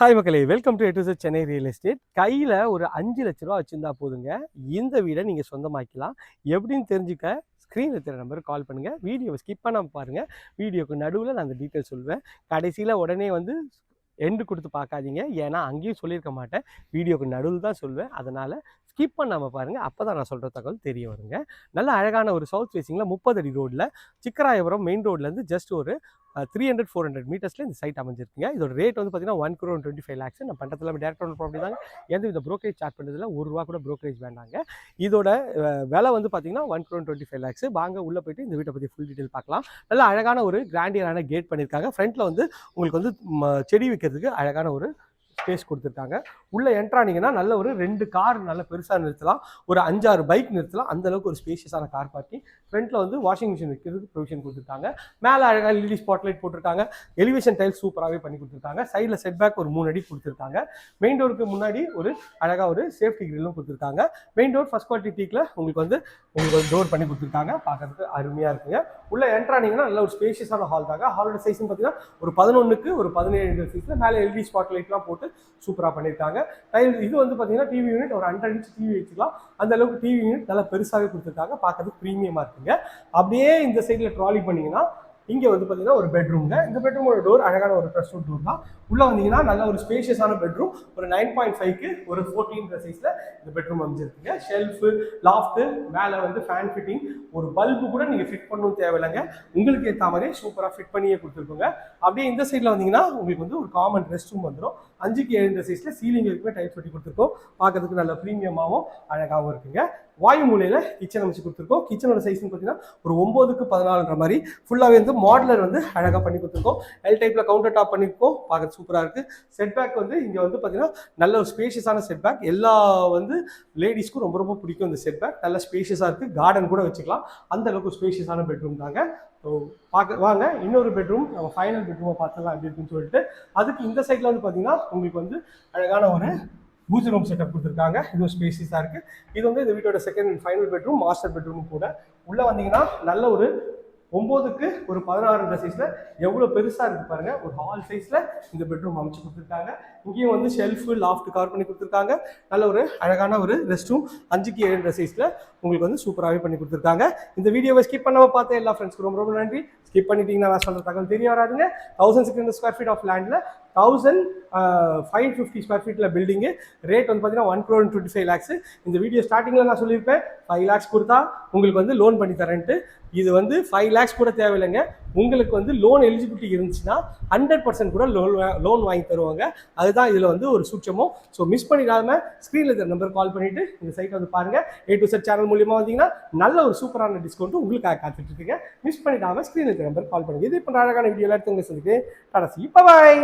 Hi மக்களே welcome to எட்டு Chennai real estate கையில் ஒரு அஞ்சு லட்ச ரூபா வச்சுருந்தா போதுங்க. இந்த வீடை நீங்கள் சொந்தமாக்கலாம் எப்படின்னு தெரிஞ்சுக்க ஸ்க்ரீனில் இருக்கிற நம்பருக்கு கால் பண்ணுங்கள் வீடியோவை ஸ்கிப் பண்ணாமல் பாருங்கள் வீடியோக்கு நடுவில் நான் அந்த டீட்டெயில் சொல்வேன். கடைசியில் உடனே வந்து எண்டு கொடுத்து பார்க்காதீங்க. ஏன்னா அங்கேயும் சொல்லியிருக்க மாட்டேன். வீடியோக்கு நடுவில் தான் சொல்வேன். அதனால் ஸ்கிப் பண்ணாமல் பாருங்கள் அப்போ தான் நான் சொல்கிற தகவல் தெரிய வருங்க. நல்ல அழகான ஒரு சவுத் ஃபேஸிங்கில் முப்பது அடி ரோட்டில் சிக்கராயபுரம் மெயின் ரோட்லேருந்து ஜஸ்ட் ஒரு த்ரீ ஹண்ட்ரட் ஃபோர் ஹண்ட்ரட் மீட்டர்ஸில் இந்த சைட் அமைஞ்சிருக்குங்க. இதோட ரேட் வந்து பார்த்தீங்கன்னா one crore twenty five lakhs நான் பண்ணுறதுல டேரக்ட் ஓன் ப்ராப்பர்ட்டி தாங்க. எந்த வித ப்ரோக்கரேஜ் சார்ட் பண்ணுறதுல ஒரு ரூபா கூட ப்ரோக்கரேஜ் வேண்டாங்க. இதோட விலை வந்து பார்த்தீங்கன்னா one crore twenty five lakhs வாங்க உள்ளே போயிட்டு இந்த வீட்டை பற்றி ஃபுல் டீட்டெயில் பார்க்கலாம். நல்ல அழகான ஒரு கிராண்டியரான கேட் பண்ணியிருக்காங்க. ஃப்ரண்ட்டில் வந்து உங்களுக்கு வந்து ம, செடி வைக்கிறதுக்கு அழகான ஒரு ஸ்பேஸ் கொடுத்துருக்காங்க. உள்ளே என்ட்ரானிங்கன்னா நல்ல ஒரு ரெண்டு கார் நல்ல பெருசாக நிறுத்தலாம். ஒரு அஞ்சாறு பைக் நிறுத்தலாம். அந்தளவுக்கு ஒரு ஸ்பேஷியஸான கார் பார்க்கிங் ஃப்ரண்ட்டில் வந்து வாஷிங் மிஷின் வைக்கிறதுக்கு ப்ரொவிஷன் கொடுத்துருக்காங்க. மேலே அழகாக எல்இடி ஸ்பாட்லைட் போட்டிருக்காங்க. எலிவேஷன் டைல் சூப்பராகவே பண்ணி கொடுத்துருக்காங்க. சைடில் செட் பேக் ஒரு மூணு அடி கொடுத்துருக்காங்க. மெயின் டோருக்கு முன்னாடி ஒரு அழகாக ஒரு சேஃப்டி கிரில்லும் கொடுத்துருக்காங்க. மெயின் டோர் ஃபஸ்ட் குவாலிட்டி டீக்கில் உங்களுக்கு வந்து உங்களுக்கு ஒரு டோர் பண்ணி கொடுத்துருக்காங்க. பார்க்கறதுக்கு அருமையாக இருக்குங்க. உள்ள என்ட்ரானிங்கன்னா நல்ல ஒரு ஸ்பேஷியஸான ஹால் தாங்க. ஹாலோட சைஸ்னு பார்த்தீங்கன்னா ஒரு பதினொன்றுக்கு ஒரு பதினேழு சைஸில் மேலே எல்இடி ஸ்பாட்லைட்லாம் போட்டு சூப்பராக பண்ணியிருக்காங்க டைல் இது வந்து பார்த்தீங்கன்னா டிவி யூனிட் ஒரு ஹண்ட்ரட் இன்ச் டிவி வச்சுக்கலாம். அந்த அளவுக்கு டிவி யூனிட் நல்லா பெருசாகவே கொடுத்துருக்காங்க. பார்க்கறதுக்கு ப்ரீமியமாக இருக்குங்க. அப்படியே இந்த சைடில் ட்ராலி பண்ணிங்கன்னா இங்கே வந்து பார்த்தீங்கன்னா ஒரு பெட்ரூம்ங்க இந்த பெட்ரூமோட டோர் அழகான ஒரு ட்ரெஸ் டோர் தான். உள்ளே வந்தீங்கன்னா நல்ல ஒரு ஸ்பேஷியஸான பெட்ரூம் ஒரு நைன் பாயிண்ட் ஃபைவ்க்கு ஒரு ஃபோர்டீன் சைஸில் இந்த பெட்ரூம் அமைஞ்சிருக்குங்க. ஷெல்ஃபு லாஃப்ட்டு மேலே வந்து ஃபேன் ஃபிட்டிங் ஒரு பல்பு கூட நீங்கள் ஃபிட் பண்ணணும் தேவையில்லைங்க. உங்களுக்கு ஏற்ற மாதிரி சூப்பராக ஃபிட் பண்ணியே கொடுத்துருக்கோங்க. அப்படியே இந்த சைடில் வந்தீங்கன்னா உங்களுக்கு வந்து ஒரு காமன் ரெஸ்ட் ரூம் வந்துடும் அஞ்சுக்கு ஏழு சைஸில் சீலிங் வரைக்குமே டைப் பண்ணி கொடுத்துருக்கோம். பார்க்கறதுக்கு நல்ல ப்ரீமியமாகவும் அழகாகவும் இருக்குங்க. வாயு மூலையில் கிச்சன் அமைச்சு கொடுத்துருக்கோம். கிச்சனோட சைஸ்னு பார்த்தீங்கன்னா ஒரு ஒம்போதுக்கு பதினாலுன்ற மாதிரி. ஃபுல்லாகவே வந்து மாடலர் வந்து அழகாக பண்ணி கொடுத்துருக்கோம். எல் டைப்பில் கவுண்டர் டாப் பண்ணியிருக்கோம் பார்க்க சூப்பராக இருக்குது செட்பேக் வந்து இங்கே வந்து பார்த்தீங்கன்னா நல்ல ஒரு ஸ்பேஷியஸான செட்பேக் எல்லா வந்து லேடிஸ்க்கும் ரொம்ப ரொம்ப பிடிக்கும் இந்த செட்பேக் நல்ல ஸ்பேஷியஸாக இருக்குது கார்டன் கூட வச்சுக்கலாம். அந்த அளவுக்கு ஸ்பேஷியஸான பெட்ரூம் தாங்க. ஸோ பார்க்க வாங்க இன்னொரு பெட்ரூம் நம்ம ஃபைனல் பெட்ரூமை பார்த்துலாம் எப்படி இருக்குன்னு சொல்லிட்டு அதுக்கு இந்த சைடில் வந்து பார்த்தீங்கன்னா உங்களுக்கு வந்து அழகான ஒரு பூஜ் ரூம் செட்டப் கொடுத்துருக்காங்க. இது ஒரு ஸ்பேசிஸாக இருக்குது இது வந்து இந்த வீட்டோட second and final bedroom master bedroom கூட. உள்ளே வந்தீங்கன்னா நல்ல ஒரு ஒம்போதுக்கு ஒரு பதினாறுன்ற சைஸில் எவ்வளோ பெருசாக இருக்குது பாருங்கள் ஒரு ஹால் சைஸில் இந்த பெட்ரூம் அமைச்சு கொடுத்துருக்காங்க. இங்கேயும் வந்து ஷெல்ஃபு லாஃப்ட் கவர் பண்ணி கொடுத்துருக்காங்க. நல்ல ஒரு அழகான ஒரு ரெஸ்ட் ரூம் அஞ்சுக்கு ஏழுன்ற சைஸில் உங்களுக்கு வந்து சூப்பராகவே பண்ணி கொடுத்துருக்காங்க. இந்த வீடியோவை ஸ்கிப் பண்ணாமல் பார்த்த எல்லா ஃப்ரெண்ட்ஸ்க்கு ரொம்ப ரொம்ப நன்றி. ஸ்கிப் பண்ணிட்டீங்கன்னா நான் சொல்கிற தகவல் தெரிய வராதுங்க. Thousand six hundred square feet of லேண்டில் தௌசண்ட் ஃபைவ் ஃபிஃப்டி ஸ்கொயர் ஃபீட்டில் பில்டிங்கு ரேட் வந்து பார்த்தீங்கன்னா one crore twenty five lakhs இந்த வீடியோ ஸ்டார்டிங்கில் நான் சொல்லியிருப்பேன் ஃபைவ் லேக்ஸ் கொடுத்தா உங்களுக்கு வந்து லோன் பண்ணி தரேன்ட்டு. இது வந்து ஃபைவ் லேக்ஸ் கூட தேவையில்லைங்க. உங்களுக்கு வந்து லோன் எலிஜிபிலிட்டி இருந்துச்சுன்னா ஹண்ட்ரட் பர்சன்ட் கூட லோன் லோன் வாங்கி தருவாங்க. அதுதான் இதில் வந்து ஒரு சூட்சமும். ஸோ மிஸ் பண்ணிடாம ஸ்க்ரீனில் இருக்கிற நம்பர் கால் பண்ணிவிட்டு இந்த சைட் வந்து பாருங்கள் ஏ டு செட் சேனல் மூலியமாக வந்தீங்கன்னா நல்ல ஒரு சூப்பரான டிஸ்கவுண்ட் உங்களுக்காக காத்துட்டு இருக்குங்க மிஸ் பண்ணிடாமல் ஸ்க்ரீனில் இருக்கிற நம்பர் கால் பண்ணுங்க. இது இப்போ அழகான வீடியோ எடுத்து உங்க சொல்லிட்டு கடைசி இப்போ பாய்